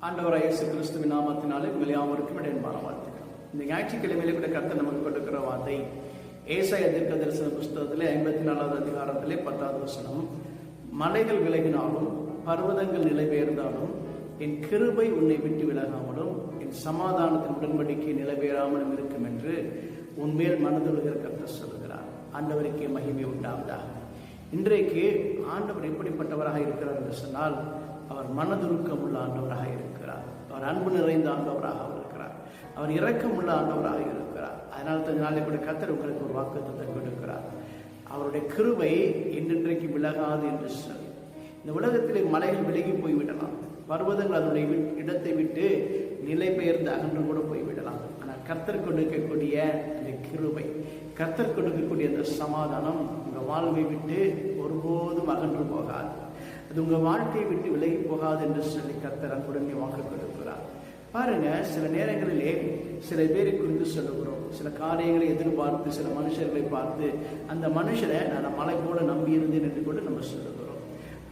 ஆண்டவராக இயேசு கிறிஸ்துவின் நாமத்தினாலே உங்கள் யாவருக்கும் இடையன்பான வாழ்த்துக்கிறேன் இந்த ஞாயிற்றுக்கிழமையிலே கூட கர்த்தர் நமக்கு கொடுக்கிற வார்த்தை ஏசாய தீர்க்க தரிசன புஸ்தகத்தில் ஐம்பத்தி நாலாவது அதிகாரத்திலே பத்தாவது வசனம். மலைகள் விலகினாலும் பர்வதங்கள் நிலை பெயர்ந்தாலும் என் கிருபை உன்னை விட்டு விலகாமலும் என் சமாதானத்தின் உடன்படிக்கை நிலைபெறாமலும் இருக்கும் என்று உன்மேல் மனதுழுகிற கர்த்தர் சொல்கிறார் ஆண்டவருக்கே மகிமை உண்டாவதாக. இன்றைக்கு ஆண்டவர் எப்படிப்பட்டவராக இருக்கிறார் என்று சொன்னால் அவர் மனதுருக்கம் உள்ள ஆண்டவராக இருக்கிறார். அவர் அன்பு நிறைந்த ஆண்டவராக இருக்கிறார். அவர் இரக்கம் உள்ள ஆண்டவராக இருக்கிறார். அதனால் தான் நாளை கூட கத்தர் உங்களுக்கு ஒரு வாக்குத்தத்தை கொடுக்கிறார். அவருடைய கிருவை இன்றைக்கு விலகாது என்று சொல்லி இந்த உலகத்திலே மலைகள் விலகி போய்விடலாம். பர்வதங்கள் அதனுடைய வி- இடத்தை விட்டு நிலை பெயர்ந்து அகன்று கூட போய்விடலாம். ஆனால் கர்த்தர் கொடுக்கக்கூடிய அந்த கிருவை கர்த்தர் கொடுக்கக்கூடிய அந்த சமாதானம் உங்கள் வாழ்வை விட்டு ஒருபோதும் அகன்று போகாது. அது உங்கள் வாழ்க்கையை விட்டு விலகி போகாது என்று சொல்லி கத்தர் அன்புடனே வாக்கு கொடுக்கிறார். பாருங்க சில நேரங்களிலே சில பேரை குறித்து சொல்லுகிறோம். சில காரியங்களை எதிர்பார்த்து சில மனுஷர்களை பார்த்து அந்த மனுஷரை நான் மலை போல நம்பி இருந்தேன் என்று கூட நம்ம சொல்லுகிறோம்.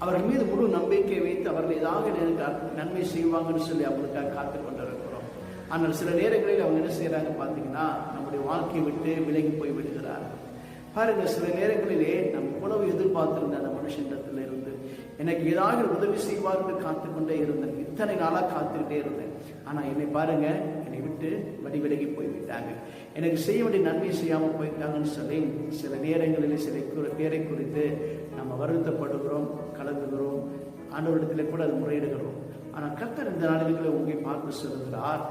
அவர்கள் மீது முழு நம்பிக்கை வைத்து அவர்கள் ஏதாவது எனக்கு நன்மை செய்வாங்கன்னு சொல்லி அவங்களுக்காக காத்து கொண்டிருக்கிறோம். ஆனால் சில நேரங்களில் அவங்க என்ன செய்கிறாங்க பார்த்தீங்கன்னா நம்முடைய வாழ்க்கையை விட்டு விலகி போய் விடுகிறார்கள். பாருங்க சில நேரங்களிலே நம் உணவு எதிர்பார்த்திருந்த அந்த மனுஷனிடத்துல இருந்து எனக்கு ஏதாவது உதவி செய்வார்னு காத்து கொண்டே இருந்தேன். இத்தனை நாளா காத்துக்கிட்டே இருந்தேன். ஆனா என்னை பாருங்க என்னை விட்டு வடி விலகி போய்விட்டாங்க. எனக்கு செய்ய வேண்டிய நன்மை செய்யாம போயிட்டாங்கன்னு சொல்லி சில நேரங்களில் சில பேரை குறித்து நம்ம வருத்தப்படுகிறோம் கலந்துகிறோம் ஆண்டவரிடத்தில் கூட அது முறையிடுகிறோம். ஆனால் கர்த்தர் இந்த நாடுகளில் உங்களை பார்த்து சொல்கிறார்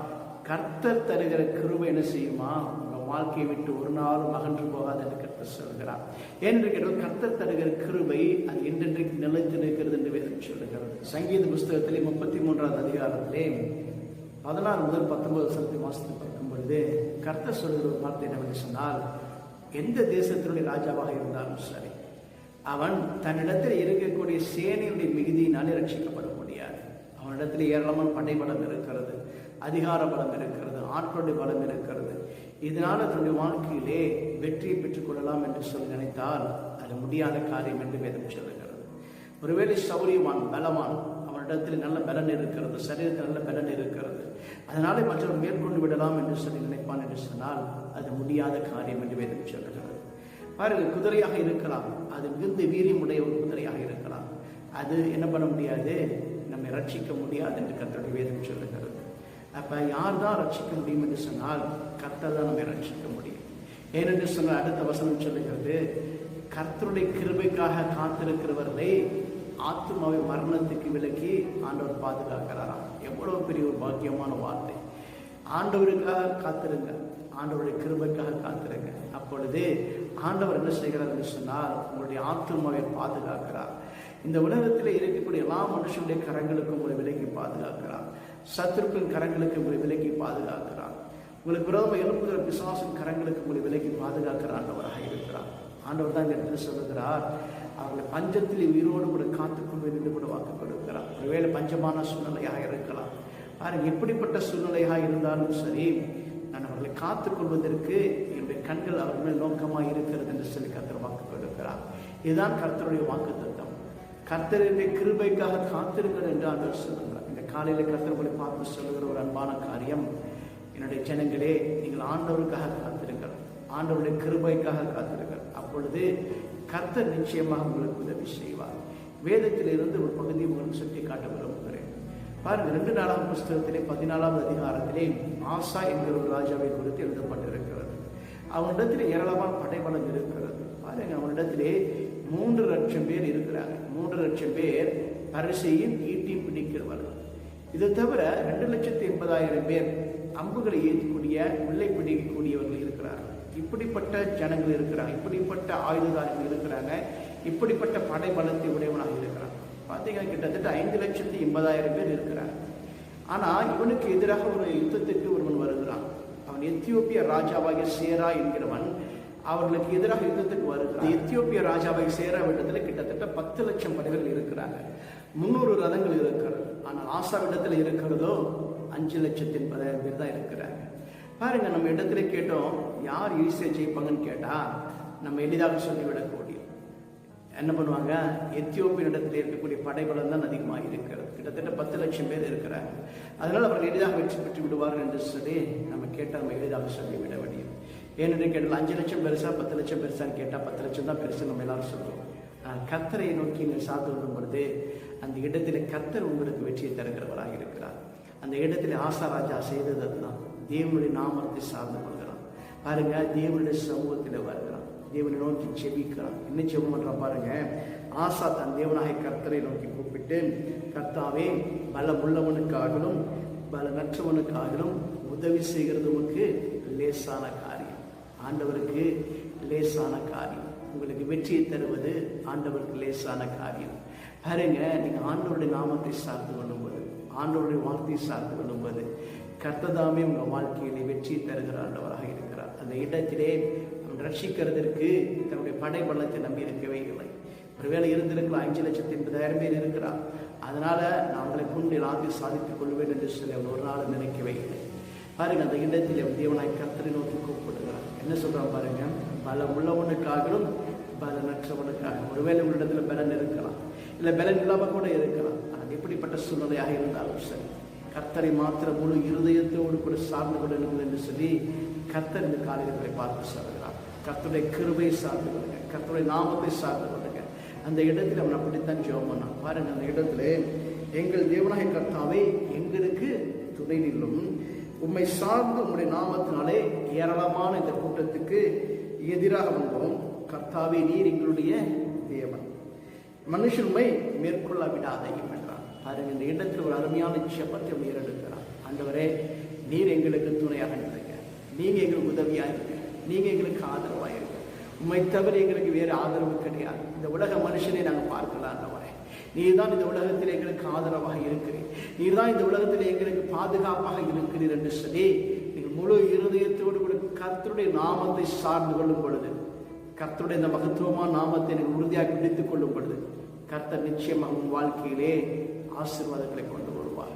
கர்த்தர் தருகிற கிருவை என்ன செய்யுமா? உங்க வாழ்க்கையை விட்டு ஒரு நாளும் அகன்று போகாத சொல்கிறார். என்று கேட்டால் கர்த்தர் தருகிற கிருபை அது என்றென்றைக்கு நிலைத்து நிற்கிறது என்று வேதம் சொல்லுகிறது. சங்கீத புஸ்தகத்திலே முப்பத்தி மூன்றாவது அதிகாரத்திலே பதினாறு முதல் பத்தொன்பது வருஷத்தை வாசித்து பார்க்கும் பொழுது கர்த்தர் சொல்கிற ஒரு வார்த்தை என்னவென்று சொன்னால் எந்த தேசத்தினுடைய ராஜாவாக இருந்தாலும் சரி அவன் தன்னிடத்தில் இருக்கக்கூடிய சேனையுடைய மிகுதியினாலே ரட்சிக்கப்பட முடியாது. அவனிடத்தில் ஏராளமான படைபலம் இருக்கிறது அதிகார பலம் இருக்கிறது ஆட்களுடைய பலம் இருக்கிறது இதனால் தன்னுடைய வாழ்க்கையிலே வெற்றியை பெற்றுக்கொள்ளலாம் என்று சொல்லி நினைத்தால் அது முடியாத காரியம் என்று வேதம் சொல்லுகிறது. ஒருவேளை சௌரியவான் பலவான் அவனிடத்தில் நல்ல பலன் இருக்கிறது சரீரத்தில் நல்ல பலன் இருக்கிறது. அதனாலே மற்றவர் மேற்கொண்டு விடலாம் என்று சொல்லி நினைப்பான் என்று சொன்னால் அது முடியாத காரியம் என்று வேதம் சொல்லுகிறது. பாருங்கள் குதிரையாக இருக்கலாம். அது மிகுந்த வீரியமுடைய ஒரு குதிரையாக இருக்கலாம். அது என்ன பண்ண முடியாது? நம்மை ரட்சிக்க முடியாது என்று கத்தோடைய வேதம் சொல்லுகிறது. அப்ப யார் தான் ரட்சிக்க முடியும் என்று சொன்னால் கர்த்தர் தான் நம்மை ரட்சிக்க முடியும். ஏனென்று சொன்னால் அடுத்த வசனம் சொல்லுகிறது கர்த்தருடைய கிருபைக்காக காத்திருக்கிறவர்களை ஆத்மாவை மரணத்துக்கு விலக்கி ஆண்டவர் பாதுகாக்கிறாராம். எவ்வளவு பெரிய ஒரு பாக்கியமான வார்த்தை. ஆண்டவருக்காக காத்திருங்க ஆண்டவருடைய கிருபைக்காக காத்திருங்க. அப்பொழுது ஆண்டவர் என்ன செய்கிறார் என்று சொன்னால் உங்களுடைய ஆத்மாவை பாதுகாக்கிறார். இந்த உலகத்தில் இருக்கக்கூடிய எல்லா மனுஷனுடைய கரங்களுக்கும் உங்களை விலைக்கு பாதுகாக்கிறார். சத்துருக்களின் கரங்களுக்கு உங்களை விலக்கி பாதுகாக்கிறான் உங்களுக்கு விரோதமாக எழுப்புகிற பிசாசின் கரங்களுக்கு உங்களை விலக்கி பாதுகாக்கிற ஆண்டவராக இருக்கிறார் ஆண்டவர் தான் இந்த இடத்துல சொல்லுகிறார். அவர்களை பஞ்சத்தில் உயிரோடு கூட காத்துக்கொண்டு என்று கூட வாக்கு கொடுக்கிறார் ஒருவேளை பஞ்சமான சூழ்நிலையாக இருக்கலாம். பாருங்க எப்படிப்பட்ட சூழ்நிலையாக இருந்தாலும் சரி நான் அவர்களை காத்துக்கொள்வதற்கு என்னுடைய கண்கள் அவர் மேல் நோக்கமாக இருக்கிறது என்று சொல்லி கர்த்தர் வாக்கு கொடுக்கிறார் இதுதான் கர்த்தருடைய வாக்கு தத்தம் கர்த்தருடைய கிருபைக்காக காத்திருங்கள் என்று ஆண்டவர் சொல்லுங்கள் காலையில் கர்த்தர் பார்த்து சொல்லுகிற ஒரு அன்பான காரியம் என்னுடைய ஜனங்களே நீங்கள் ஆண்டவருக்காக காத்திருங்கள். ஆண்டவருடைய கிருபைக்காக காத்திருங்கள். அப்பொழுது கர்த்தர் நிச்சயமாக உங்களுக்கு உதவி செய்வார். வேதத்தில் இருந்து ஒரு பகுதியை உங்களுக்கு சுட்டி காட்ட விரும்புகிறேன். பாருங்க ரெண்டு நாளாம் புஸ்தகத்திலே பதினாலாவது அதிகாரத்திலே ஆசா என்கிற ஒரு ராஜாவை குறித்து எழுதப்பட்டிருக்கிறது. அவனிடத்தில் ஏராளமான படைபலம் இருக்கிறது. பாருங்க அவனிடத்திலே மூன்று லட்சம் பேர் இருக்கிறாங்க. மூன்று லட்சம் பேர் பரிசையும் ஈட்டியும் பிடிக்கிறவர்கள். இது தவிர ரெண்டு லட்சத்தி எண்பதாயிரம் பேர் அம்புகளை ஏற்றக்கூடிய உள்ளை பிடிக்கக்கூடியவர்கள் இருக்கிறார்கள். இப்படிப்பட்ட ஜனங்கள் இருக்கிறாங்க இப்படிப்பட்ட ஆயுததாரிகள் இருக்கிறாங்க இப்படிப்பட்ட படை பலத்தை உடையவனாக இருக்கிறான். பார்த்தீங்கன்னா கிட்டத்தட்ட ஐந்து லட்சத்தி எண்பதாயிரம் பேர் இருக்கிறாங்க. ஆனால் இவனுக்கு எதிராக ஒரு யுத்தத்துக்கு ஒருவன் வருகிறான். அவன் எத்தியோப்பிய ராஜாவாகிய சேரா என்கிறவன் அவர்களுக்கு எதிராக யுத்தத்துக்கு வருகிறான். எத்தியோப்பிய ராஜாவாகிய சேரா விட்டத்தில் கிட்டத்தட்ட பத்து லட்சம் படைகள் இருக்கிறாங்க. முன்னூறு ரதங்கள் இருக்கிறது. ஆனால் ஆசாவிடத்தில் இருக்கிறதோ அஞ்சு லட்சத்தி எண்பதாயிரம் பேர் தான் இருக்கிறாங்க. பாருங்கள் நம்ம இடத்துல கேட்டோம் யார் ஈஸியாக ஜெயிப்பாங்கன்னு கேட்டால் நம்ம எளிதாக சொல்லிவிடக்கூடிய. என்ன பண்ணுவாங்க? எத்தியோப்பிய இடத்துல இருக்கக்கூடிய படைபலம் தான் அதிகமாக இருக்கிறது. கிட்டத்தட்ட பத்து லட்சம் பேர் இருக்கிறாங்க. அதனால் அவர்கள் எளிதாக வெற்றி பெற்று விடுவார்கள் என்று சொல்லி நம்ம கேட்டால் நம்ம எளிதாக சொல்லி விட முடியும். ஏனென்று கேட்டால் அஞ்சு லட்சம் பெருசா பத்து லட்சம் பெருசான்னு கேட்டால் பத்து லட்சம் தான் பெருசு நம்ம எல்லாரும் சொல்லுவோம் கத்தரை நோக்கி நீங்கள் சார்ந்து கொள்ளும் பொழுது அந்த இடத்துல கத்தர் உங்களுக்கு வெற்றியை தருகிறவராக இருக்கிறார். அந்த இடத்துல ஆசாராஜா செய்தது அதுதான் தேவனுடைய நாமத்தை சார்ந்து கொள்கிறான் பாருங்க தேவனுடைய சமூகத்தில் வருகிறான் தேவனை நோக்கி செபிக்கிறான் என்ன செபம் பண்ணுறான் பாருங்க? ஆசா தன் தேவனாய கர்த்தரை நோக்கி கூப்பிட்டு கர்த்தாவே பல நற்றவனுக்காகலும் உதவி செய்கிறது உமக்கு லேசான காரியம். ஆண்டவருக்கு லேசான காரியம். உங்களுக்கு வெற்றியை தருவது ஆண்டவருக்கு லேசான காரியம். பாருங்க நீங்கள் ஆண்டவருடைய நாமத்தை சார்ந்து கொள்ளும்போது ஆண்டவருடைய வார்த்தையை சார்ந்து கொள்ளும்போது கர்த்ததாமே உங்கள் வாழ்க்கையிலே வெற்றியை தருகிற ஆண்டவராக இருக்கிறார். அந்த இடத்திலே அவன் ரட்சிக்கிறதற்கு தன்னுடைய படை பள்ளத்தை நம்பி இருக்கவே இல்லை. ஒருவேளை இருந்திருக்கலாம் அஞ்சு லட்சத்தி எண்பதாயிரம் பேர் இருக்கிறார். அதனால நான் அவங்களை கொண்டு எல்லாத்தையும் சாதித்துக் கொள்வேன் என்று சொல்லி அவன் ஒரு நாள் நினைக்கவே இல்லை. பாருங்க அந்த இடத்தில் தேவனாய் கர்த்தரை நோக்கி கூப்பிடுகிறார். என்ன சொல்றான் பாருங்க? பலம் உள்ளவனுக்காகவும் பலனற்றவனுக்காக ஒருவேளை உங்களிடத்தில் பலன் இருக்கலாம். இல்லை பலன் இல்லாமல் கூட இருக்கலாம். ஆனால் எப்படிப்பட்ட சூழ்நிலையாக இருந்தாலும் சரி கர்த்தரை மாத்திர முழு இருதயத்தோடு கூட சார்ந்து கொள்ளணும் என்று சொல்லி கர்த்தர் இந்த காரியங்களை பார்த்து சொல்கிறார். கர்த்தருடைய கிருபை சார்ந்து கொள்ளுங்க. கர்த்தருடைய நாமத்தை சார்ந்து கொள்ளுங்க. அந்த இடத்துல அவன் அப்படித்தான் ஜெபம் பண்ணான். பாருங்க அந்த இடத்துல எங்கள் தேவனாய கர்த்தாவே எங்களுக்கு துணை நில்லும். உம்மை சார்ந்து உம்முடைய நாமத்தினாலே ஏராளமான இந்த கூட்டத்துக்கு எதிராக வந்தோம் கர்த்தாவே நீர் எங்களுடைய தேவன். மனுஷன்மை மேற்கொள்ள விடாதையும் என்றார் பாருங்க இந்த இடத்தில் ஒரு அருமையான செப்பத்தை உயரெடுக்கிறான் ஆண்டவரே நீர் எங்களுக்கு துணையாக இருங்க நீங்க எங்களுக்கு உதவியாக இருங்க. நீங்க எங்களுக்கு ஆதரவாக இருங்க. உண்மை தவிர எங்களுக்கு வேறு ஆதரவு கிடையாது. இந்த உலக மனுஷனை நாங்கள் பார்க்கலாம் ஆண்டவரே. நீர் தான் இந்த உலகத்தில் எங்களுக்கு ஆதரவாக இருக்கிறீர். நீர் தான் இந்த உலகத்தில் எங்களுக்கு பாதுகாப்பாக இருக்கிறீர் என்று சொல்லி முழு இருதயத்தோடு கூட கர்த்தருடைய நாமத்தை சார்ந்து கொள்ளும் பொழுது கர்த்தருடைய இந்த மகத்துவமான நாமத்தை நீங்கள் உறுதியாக பிடித்துக் கொள்ளும் பொழுது கர்த்தர் நிச்சயமாக உன் வாழ்க்கையிலே ஆசீர்வாதங்களை கொண்டு வருவார்.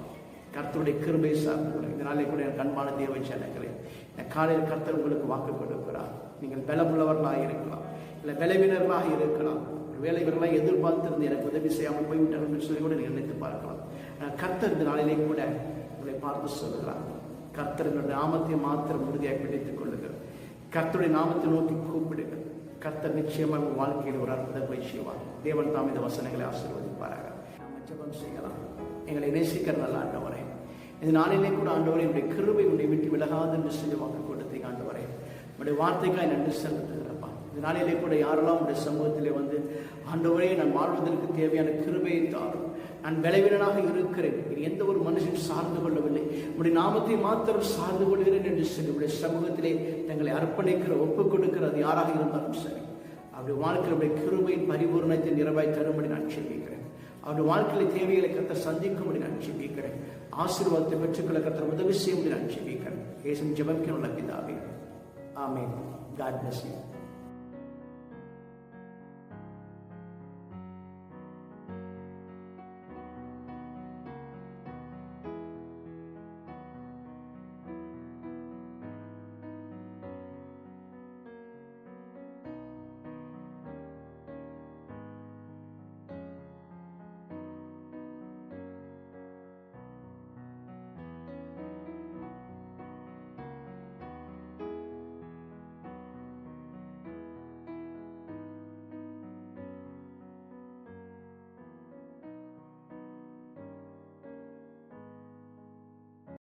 கர்த்தருடைய கிருபை சார்ந்து இதனாலே கூட என் கண்மான தேவை ஜனங்களே இந்த காலையில் கர்த்தர் உங்களுக்கு வாக்கு கொடுக்கிறார். நீங்கள் பலமுள்ளவர்களாக இருக்கலாம் இல்லை பலவீனர்களாக இருக்கலாம். ஒருவேளை இவர்களாக எதிர்பார்த்திருந்து எனக்கு உதவி செய்யாமல் போய்விட்டார்கள் என்று சொல்லி கூட நீங்கள் நினைத்து பார்க்கலாம். ஆனால் கர்த்தர் இந்த நாளிலே கூட உங்களை பார்த்து சொல்கிறார் கர்த்தர் நாமத்தை மாத்திரம் உறுதியாக பிடித்துக் கொள்ளுங்கள். கர்த்தருடைய நாமத்தை நோக்கி கூப்பிடுங்கள். கர்த்தர் நிச்சயமாக உங்கள் வாழ்க்கையில் ஒரு அற்புதத்தை செய்வார் தேவன் தாம் இந்த வசனங்களை ஆசீர்வதிப்பாராக. நாம் ஜெபம் செய்யலாம். எங்களை நேசிக்கிற நல்ல ஆண்டவரே இந்த நாளிலே கூட ஆண்டவரே என்னுடைய கிருபை உன்னை விட்டு விலகாது என்று சொல்லி வாக்கு கொடுத்தீங்க ஆண்டவரே உடைய வார்த்தைக்காய் நன்றி செலுத்து நாளிலே கூட யாரெல்லாம் உடைய சமூகத்திலே வந்து ஆண்டவரே நான் வாழ்வதற்கு தேவையான கிருபையை தாரும். நான் பலவீனனாக இருக்கிறேன். இது எந்த ஒரு மனுஷன் சார்ந்து கொள்ளவில்லை. உடைய நாமத்தை மாத்திரம் சார்ந்து கொள்கிறேன் என்று சொல்லி உடைய சமூகத்திலே தங்களை அர்ப்பணிக்கிற ஒப்புக் கொடுக்கிறது யாராக இருந்தாலும் சரி. அவருடைய வாழ்க்கையுடைய கிருபையின் பரிபூர்ணத்தை நிறைவாய் தரும்படி நான் செல்விக்கிறேன் அவருடைய வாழ்க்கையில தேவைகளை கத்த சந்திக்கும்படி நான் செல்விக்கிறேன் ஆசீர்வாதத்தை பெற்றுக்கொள்ள கத்த உதவி செய்யும்படி நான் செல்விக்கிறேன் ஏசும் ஜபம் பிதாவே. ஆமென். God bless you